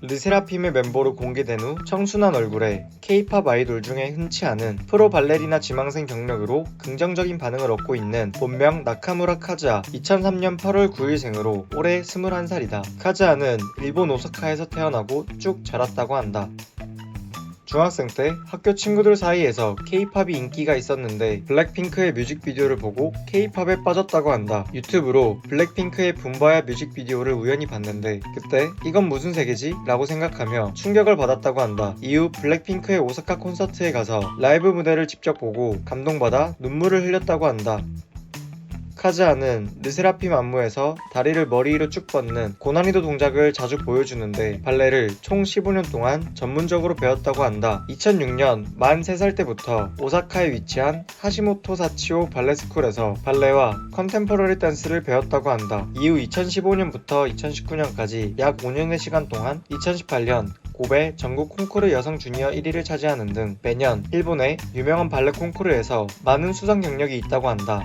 르세라핌의 멤버로 공개된 후 청순한 얼굴에 K-팝 아이돌 중에 흔치 않은 프로 발레리나 지망생 경력으로 긍정적인 반응을 얻고 있는 본명 나카무라 카즈아 2003년 8월 9일생으로 올해 21살이다. 카즈아는 일본 오사카에서 태어나고 쭉 자랐다고 한다. 중학생 때 학교 친구들 사이에서 K-팝이 인기가 있었는데 블랙핑크의 뮤직비디오를 보고 K-팝에 빠졌다고 한다. 유튜브로 블랙핑크의 붐바야 뮤직비디오를 우연히 봤는데 그때 이건 무슨 색이지? 라고 생각하며 충격을 받았다고 한다. 이후 블랙핑크의 오사카 콘서트에 가서 라이브 무대를 직접 보고 감동받아 눈물을 흘렸다고 한다. 카즈아는 르세라핌 안무에서 다리를 머리 위로 쭉 뻗는 고난이도 동작을 자주 보여주는데 발레를 총 15년 동안 전문적으로 배웠다고 한다. 2006년 만 3살 때부터 오사카에 위치한 하시모토 사치오 발레스쿨에서 발레와 컨템퍼러리 댄스를 배웠다고 한다. 이후 2015년부터 2019년까지 약 5년의 시간 동안 2018년 고베 전국 콩쿠르 여성 주니어 1위를 차지하는 등 매년 일본의 유명한 발레 콩쿠르에서 많은 수상 경력이 있다고 한다.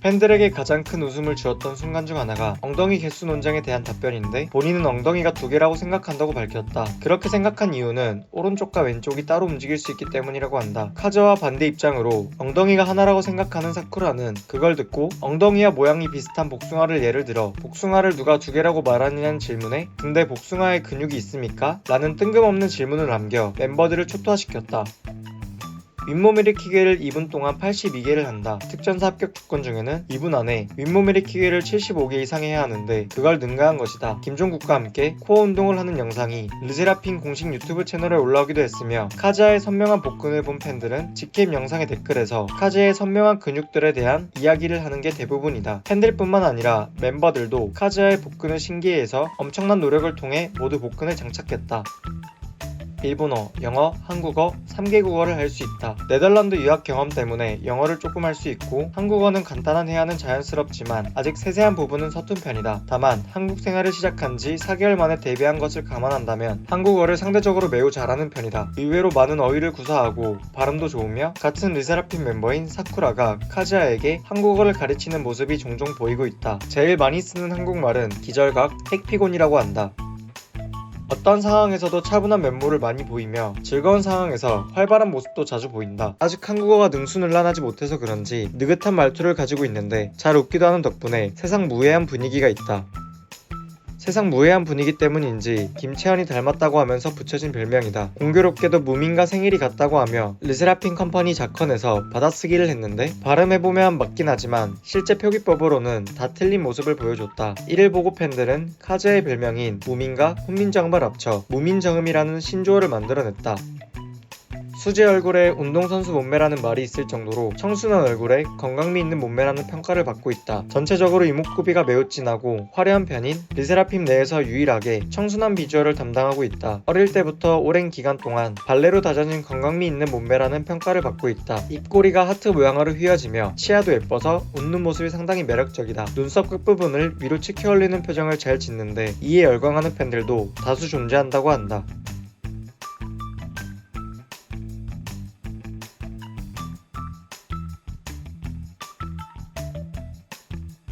팬들에게 가장 큰 웃음을 주었던 순간 중 하나가 엉덩이 개수 논쟁에 대한 답변인데 본인은 엉덩이가 두 개라고 생각한다고 밝혔다. 그렇게 생각한 이유는 오른쪽과 왼쪽이 따로 움직일 수 있기 때문이라고 한다. 카즈와 반대 입장으로 엉덩이가 하나라고 생각하는 사쿠라는 그걸 듣고 엉덩이와 모양이 비슷한 복숭아를 예를 들어 복숭아를 누가 두 개라고 말하느냐는 질문에 근데 복숭아에 근육이 있습니까? 라는 뜬금없는 질문을 남겨 멤버들을 초토화시켰다. 윗몸 일으키기를 2분 동안 82개를 한다. 특전사 합격 조건 중에는 2분 안에 윗몸 일으키기를 75개 이상 해야 하는데 그걸 능가한 것이다. 김종국과 함께 코어 운동을 하는 영상이 르세라핌 공식 유튜브 채널에 올라오기도 했으며 카즈아의 선명한 복근을 본 팬들은 직캠 영상의 댓글에서 카즈의 선명한 근육들에 대한 이야기를 하는 게 대부분이다. 팬들뿐만 아니라 멤버들도 카즈아의 복근을 신기해해서 엄청난 노력을 통해 모두 복근을 장착했다. 일본어, 영어, 한국어 3개 국어를 할 수 있다. 네덜란드 유학 경험 때문에 영어를 조금 할 수 있고 한국어는 간단한 해야는 자연스럽지만 아직 세세한 부분은 서툰 편이다. 다만 한국 생활을 시작한 지 4개월 만에 데뷔한 것을 감안한다면 한국어를 상대적으로 매우 잘하는 편이다. 의외로 많은 어휘를 구사하고 발음도 좋으며 같은 르세라핌 멤버인 사쿠라가 카즈아에게 한국어를 가르치는 모습이 종종 보이고 있다. 제일 많이 쓰는 한국말은 기절각, 핵피곤이라고 한다. 어떤 상황에서도 차분한 면모를 많이 보이며 즐거운 상황에서 활발한 모습도 자주 보인다. 아직 한국어가 능수능란하지 못해서 그런지 느긋한 말투를 가지고 있는데 잘 웃기도 하는 덕분에 세상 무해한 분위기가 있다. 세상 무해한 분위기 때문인지 김채연이 닮았다고 하면서 붙여진 별명이다. 공교롭게도 무민과 생일이 같다고 하며 르세라핌 컴퍼니 자컨에서 받아쓰기를 했는데 발음해보면 맞긴 하지만 실제 표기법으로는 다 틀린 모습을 보여줬다. 이를 보고 팬들은 카즈의 별명인 무민과 훈민정음을 합쳐 무민정음이라는 신조어를 만들어냈다. 수지 얼굴에 운동선수 몸매라는 말이 있을 정도로 청순한 얼굴에 건강미 있는 몸매라는 평가를 받고 있다. 전체적으로 이목구비가 매우 진하고 화려한 편인 르세라핌 내에서 유일하게 청순한 비주얼을 담당하고 있다. 어릴 때부터 오랜 기간 동안 발레로 다져진 건강미 있는 몸매라는 평가를 받고 있다. 입꼬리가 하트 모양으로 휘어지며 치아도 예뻐서 웃는 모습이 상당히 매력적이다. 눈썹 끝부분을 위로 치켜 올리는 표정을 잘 짓는데 이에 열광하는 팬들도 다수 존재한다고 한다.